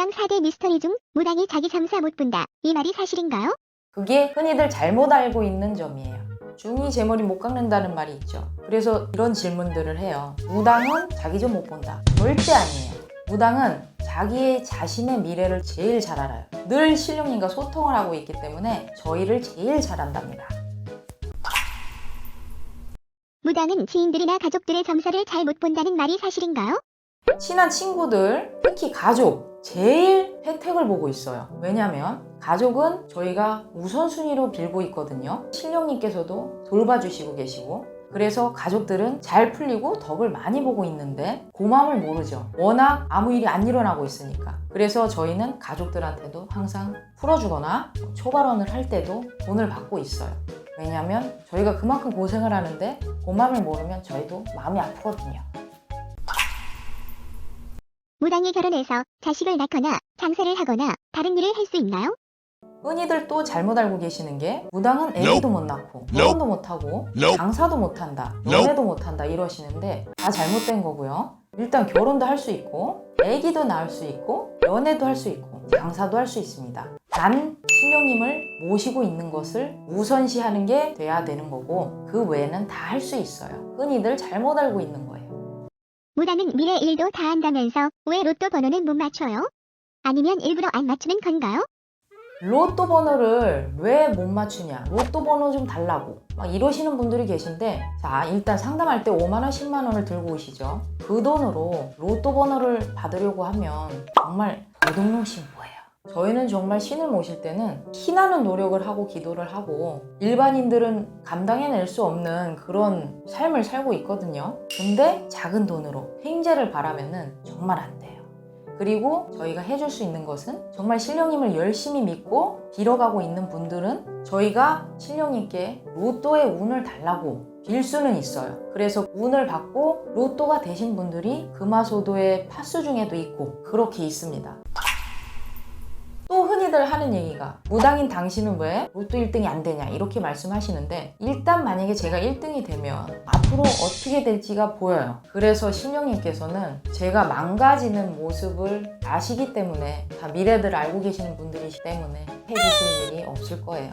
무당 4대 미스터리 중 무당이 자기 삼사 못 본다. 이 말이 사실인가요? 그게 흔히들 잘못 알고 있는 점이에요. 중이 제 머리 못 깎는다는 말이 있죠. 그래서 이런 질문들을 해요. 무당은 자기 좀 못 본다. 절대 아니에요. 무당은 자기의 자신의 미래를 제일 잘 알아요. 늘 신령님과 소통을 하고 있기 때문에 저희를 제일 잘 안답니다. 무당은 지인들이나 가족들의 점사를 잘 못 본다는 말이 사실인가요? 친한 친구들, 특히 가족, 제일 혜택을 보고 있어요. 왜냐면 가족은 저희가 우선순위로 빌고 있거든요. 신령님께서도 돌봐주시고 계시고, 그래서 가족들은 잘 풀리고 덕을 많이 보고 있는데 고마움을 모르죠. 워낙 아무 일이 안 일어나고 있으니까. 그래서 저희는 가족들한테도 항상 풀어주거나 초발언을 할 때도 돈을 받고 있어요. 왜냐면 저희가 그만큼 고생을 하는데 고마움을 모르면 저희도 마음이 아프거든요. 무당이 결혼해서 자식을 낳거나 장사를 하거나 다른 일을 할 수 있나요? 흔히들 또 잘못 알고 계시는 게 무당은 애기도 못 낳고 결혼도 못 하고. 장사도 못 한다. 연애도 못 한다 이러시는데 다 잘못된 거고요. 일단 결혼도 할 수 있고 애기도 낳을 수 있고 연애도 할 수 있고 장사도 할 수 있습니다. 단 신령님을 모시고 있는 것을 우선시하는 게 돼야 되는 거고 그 외에는 다 할 수 있어요. 흔히들 잘못 알고 있는 거예요. 무당은 미래 일도 다 한다면서 왜 로또 번호는 못 맞춰요? 아니면 일부러 안 맞추는 건가요? 로또 번호를 왜 못 맞추냐? 로또 번호 좀 달라고. 막 이러시는 분들이 계신데, 자, 일단 상담할 때 5만원, 10만원을 들고 오시죠. 그 돈으로 로또 번호를 받으려고 하면 정말 도둑놈신 거예요. 저희는 정말 신을 모실 때는 피나는 노력을 하고 기도를 하고 일반인들은 감당해낼 수 없는 그런 삶을 살고 있거든요. 근데 작은 돈으로 횡재를 바라면은 정말 안 돼요. 그리고 저희가 해줄 수 있는 것은 정말 신령님을 열심히 믿고 빌어가고 있는 분들은 저희가 신령님께 로또의 운을 달라고 빌 수는 있어요. 그래서 운을 받고 로또가 되신 분들이 금화소도의 파수 중에도 있고 그렇게 있습니다. 또 흔히들 하는 얘기가 무당인 당신은 왜 로또 1등이 안 되냐 이렇게 말씀하시는데 일단 만약에 제가 1등이 되면 앞으로 어떻게 될지가 보여요. 그래서 신령님께서는 제가 망가지는 모습을 아시기 때문에 다 미래를 알고 계시는 분들이기 때문에 해주실 일이 없을 거예요.